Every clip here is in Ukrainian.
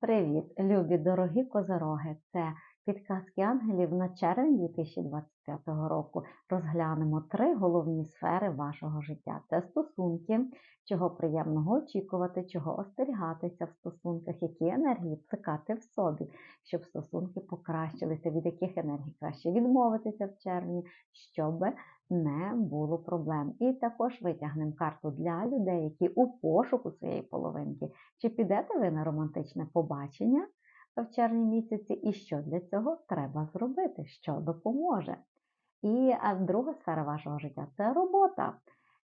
Привіт, любі дорогі козороги! Це підказки ангелів на червень 2025 року. Розглянемо три головні сфери вашого життя: це стосунки, чого приємного очікувати, чого остерігатися в стосунках, які енергії плекати в собі, щоб стосунки покращилися, від яких енергій краще відмовитися в червні, щоб не було проблем. І також витягнемо карту для людей, які у пошуку своєї половинки. Чи підете ви на романтичне побачення в червні місяці, і що для цього треба зробити, що допоможе? І друга сфера вашого життя це робота.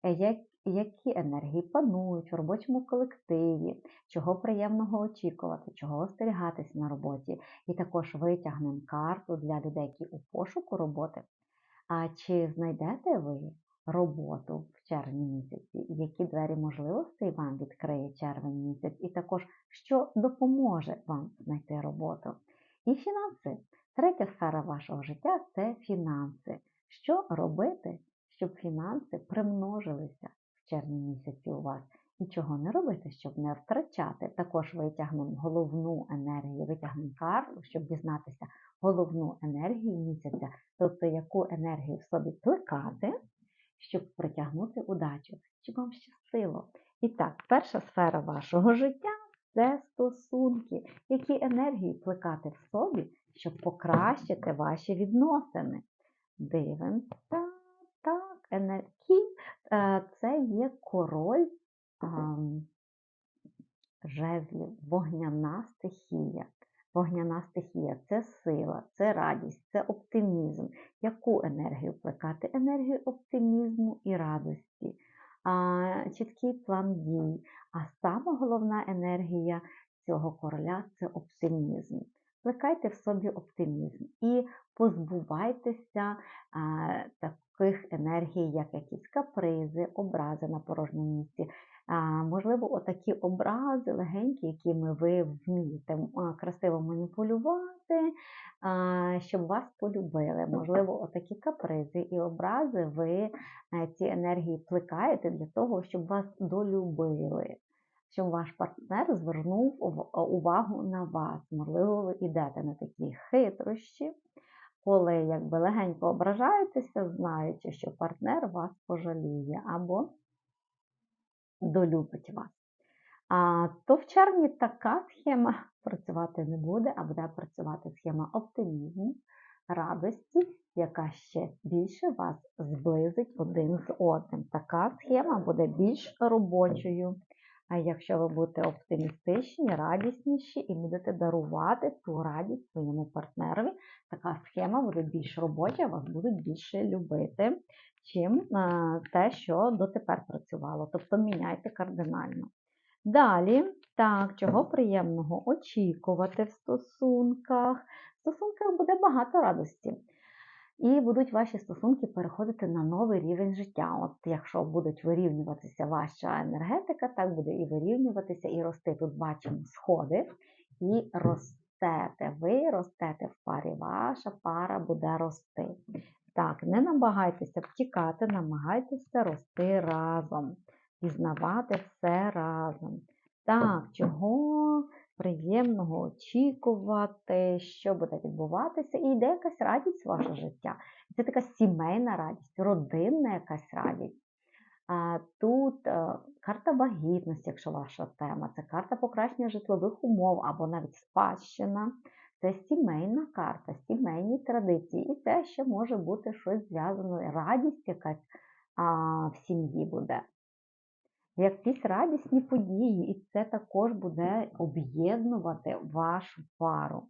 Як- Які енергії панують у робочому колективі, чого приємного очікувати, чого остерігатись на роботі. І також витягнемо карту для людей, які у пошуку роботи. А чи знайдете ви роботу в червні місяці? Які двері можливостей вам відкриє червень місяць? І також, що допоможе вам знайти роботу? І фінанси. Третя сфера вашого життя це фінанси. Що робити, щоб фінанси примножилися в червні місяці у вас? І чого не робити, щоб не втрачати? Також витягнемо головну енергію, витягнемо карту, щоб дізнатися головну енергію місяця, тобто яку енергію в собі плекати, щоб притягнути удачу, щоб вам щастило. І так, перша сфера вашого життя це стосунки, які енергії плекати в собі, щоб покращити ваші відносини. Дивимося, так, енергії. Це є король ам, жезлів, вогняна стихія. Вогняна стихія це сила, це радість, це оптимізм. Яку енергію плекати? Енергію оптимізму і радості, чіткий план дій. А саме головна енергія цього короля це оптимізм. Плекайте в собі оптимізм і позбувайтеся а, таких енергій, як якісь капризи, образи на порожньому місці. А, Можливо, отакі образи легенькі, якими ви вмієте красиво маніпулювати, а, щоб вас полюбили. Можливо, отакі капризи і образи ви ці енергії плекаєте для того, щоб вас долюбили. Щоб ваш партнер звернув увагу на вас. Можливо, ви йдете на такі хитрощі, коли якби легенько ображаєтеся, знаючи, що партнер вас пожаліє або долюбить вас. А, то в червні така схема працювати не буде, а буде працювати схема оптимізму, радості, яка ще більше вас зблизить один з одним. Така схема буде більш робочою. А якщо ви будете оптимістичні, радісніші і будете дарувати ту радість своєму партнерові, така схема буде більш робоча, вас будуть більше любити, чим е, те, що дотепер працювало. Тобто міняйте кардинально. Далі, так, чого приємного очікувати в стосунках. В стосунках буде багато радості. І будуть ваші стосунки переходити на новий рівень життя. От якщо будуть вирівнюватися ваша енергетика, так буде і вирівнюватися, і рости. Тут бачимо сходи, і ростете. Ви ростете в парі, ваша пара буде рости. Так, не намагайтеся втікати, намагайтеся рости разом, пізнавати все разом. Так, чого приємного очікувати, що буде відбуватися, і йде якась радість в ваше життя. Це така сімейна радість, родинна якась радість. Тут е, карта вагітності, якщо ваша тема, це карта покращення житлових умов або навіть спадщина. Це сімейна карта, сімейні традиції. І це ще може бути щось зв'язане, радість якась а, в сім'ї буде. Якісь радісні події, і це також буде об'єднувати вашу пару.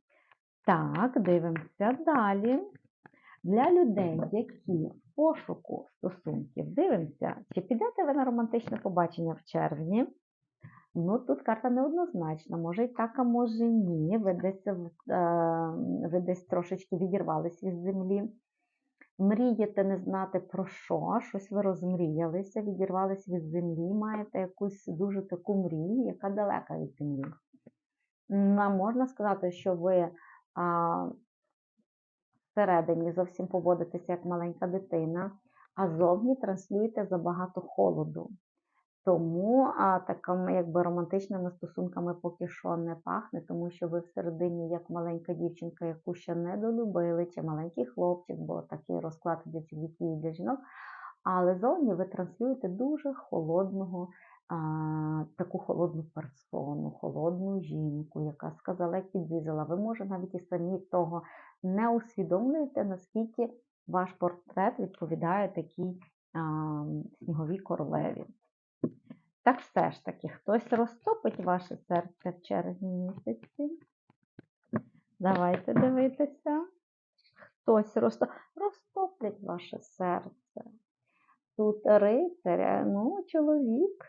Так, дивимося далі. Для людей, які в пошуку стосунків, дивимося, чи підете ви на романтичне побачення в червні. Ну, тут карта неоднозначна, може і так, а може ні. Ви десь, е, ви десь трошечки відірвались від землі. Мрієте не знати про що, щось ви розмріялися, відірвались від землі, маєте якусь дуже таку мрію, яка далека від землі. Нам можна сказати, що ви а, всередині зовсім поводитеся як маленька дитина, а зовні транслюєте забагато холоду. Тому а, такими якби романтичними стосунками поки що не пахне, тому що ви всередині, як маленька дівчинка, яку ще не долюбили, чи маленький хлопчик, бо такий розклад для чоловіків і для жінок. Але зовні ви транслюєте дуже холодного, а, таку холодну персону, холодну жінку, яка сказала, як підрізала. Ви, може, навіть і самі того не усвідомлюєте, наскільки ваш портрет відповідає такій а, сніговій королеві. Так все ж таки, хтось розтопить ваше серце в червні місяці. Давайте дивитися. Хтось розтоп... розтоплять ваше серце. Тут рицаря, ну, чоловік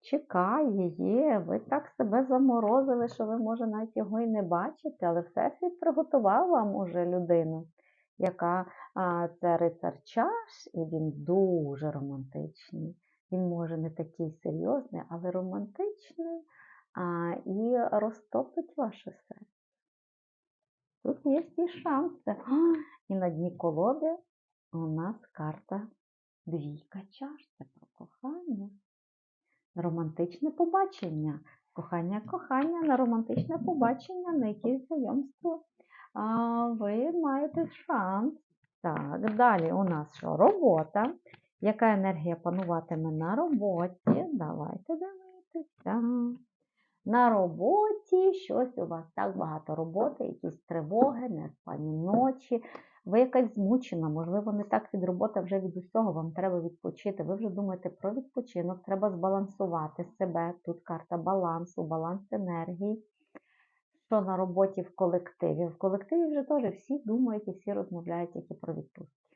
чекає, є. Ви так себе заморозили, що ви, може, навіть його і не бачите, але Всесвіт приготував вам уже людину, яка а, це рицар чаш, і він дуже романтичний. Він може не такий серйозний, але романтичний а, і розтопить ваше серце. Тут є всі шанси. А, І на дні колоди у нас карта двійка чаш. Це про кохання. Романтичне побачення. Кохання, кохання на романтичне побачення, на якесь знайомство. А, Ви маєте шанс. Так, далі у нас що? Робота. Яка енергія пануватиме на роботі? Давайте дивитися. На роботі щось у вас так багато роботи, якісь тривоги, неспані ночі. Ви якась змучена, можливо, не так від роботи, вже від усього вам треба відпочити. Ви вже думаєте про відпочинок, треба збалансувати себе. Тут карта балансу, баланс енергії. Що на роботі в колективі? В колективі вже теж всі думають і всі розмовляють тільки про відпустки.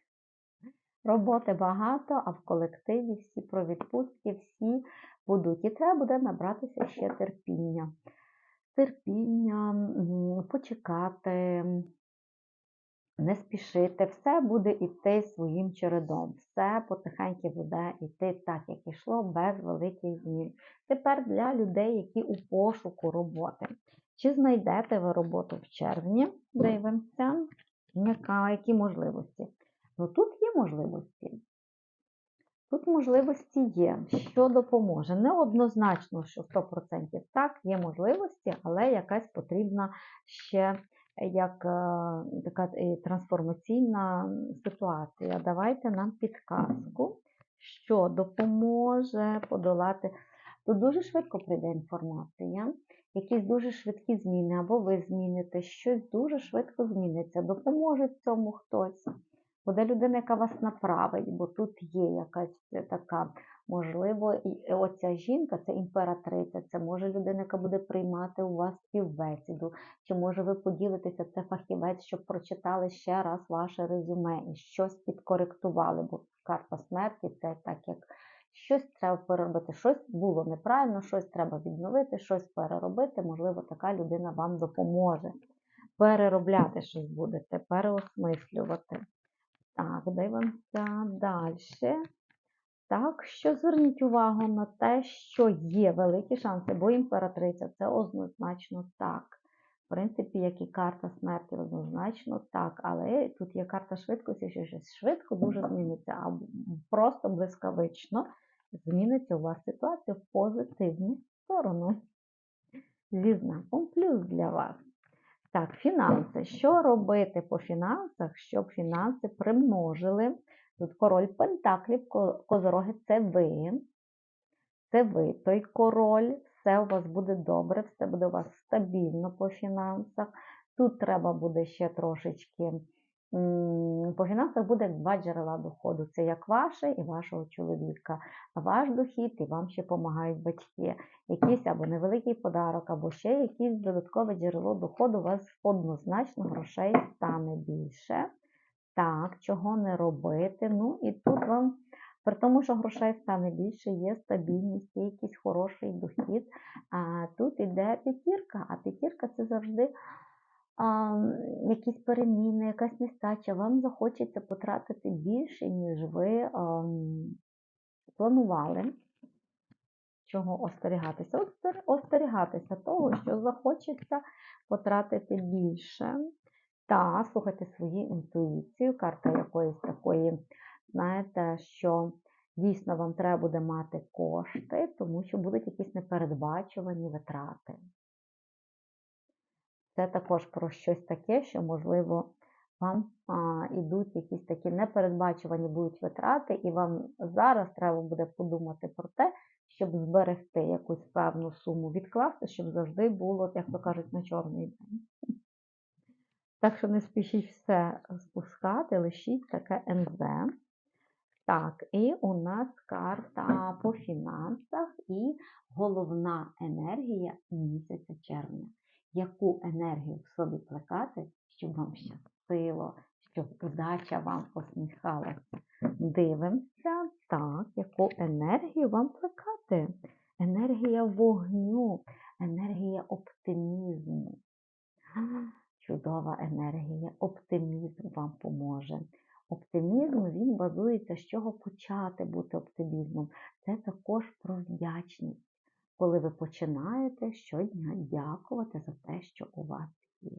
Роботи багато, а в колективі всі про відпустки, всі будуть. І треба буде набратися ще терпіння. Терпіння, почекати, не спішити, все буде йти своїм чередом. Все потихеньку буде йти так, як ішло, без великих змін. Тепер для людей, які у пошуку роботи. Чи знайдете ви роботу в червні? Дивимося, які можливості. Ну тут є можливості. Тут можливості є, що допоможе. Не однозначно, що 100% так, є можливості, але якась потрібна ще як е, така трансформаційна ситуація. Давайте нам підказку, що допоможе подолати. Тут дуже швидко прийде інформація, якісь дуже швидкі зміни, або ви зміните, щось дуже швидко зміниться. Допоможе цьому хтось. Буде людина, яка вас направить, бо тут є якась така, можливо, і оця жінка це імператриця, це може людина, яка буде приймати у вас співбесіду, чи може ви поділитеся, це фахівець, щоб прочитали ще раз ваше резюме і щось підкоректували, бо карта смерті це так як щось треба переробити, щось було неправильно, щось треба відновити, щось переробити, можливо, така людина вам допоможе. Переробляти щось будете, переосмислювати. Так, дивимося далі. Так, що зверніть увагу на те, що є великі шанси, бо імператриця це однозначно так. В принципі, як і карта смерті, однозначно так. Але тут є карта швидкості, що щось швидко дуже зміниться, а просто блискавично зміниться у вас ситуація в позитивну сторону. Зі знаком плюс для вас. Так, фінанси. Що робити по фінансах, щоб фінанси примножили? Тут король Пентаклів, козороги це ви. Це ви той король, все у вас буде добре, все буде у вас стабільно по фінансах. Тут треба буде ще трошечки по фінансах буде два джерела доходу. Це як ваше і вашого чоловіка. Ваш дохід і вам ще допомагають батьки. Якийсь або невеликий подарок, або ще якесь додаткове джерело доходу, у вас однозначно грошей стане більше. Так, чого не робити. Ну і тут вам, при тому, що грошей стане більше, є стабільність, є якийсь хороший дохід. А тут іде п'ятірка, а п'ятірка це завжди а, якісь переміни, якась нестача, вам захочеться потратити більше, ніж ви а, планували. Чого остерігатися? Остерігатися того, що захочеться потратити більше. Та слухайте свою інтуїцію, карта якоїсь такої, знаєте, що Дійсно, вам треба буде мати кошти, тому що будуть якісь непередбачувані витрати. Це також про щось таке, що, можливо, вам а, ідуть якісь такі непередбачувані будуть витрати, і вам зараз треба буде подумати про те, щоб зберегти якусь певну суму, відкласти, щоб завжди було, як то кажуть, на чорний день. Так що не спішіть все спускати, лишіть таке НЗ. Так, і у нас карта по фінансах і головна енергія місяця червня. Яку енергію в собі плекати, щоб вам щастило, щоб удача вам посміхалася? Дивимося, так, яку енергію вам плекати? Енергія вогню, енергія оптимізму. Чудова енергія, оптимізм вам поможе. Оптимізм він базується, з чого почати бути оптимізмом. Це також про вдячність, коли ви починаєте щодня дякувати за те, що у вас є.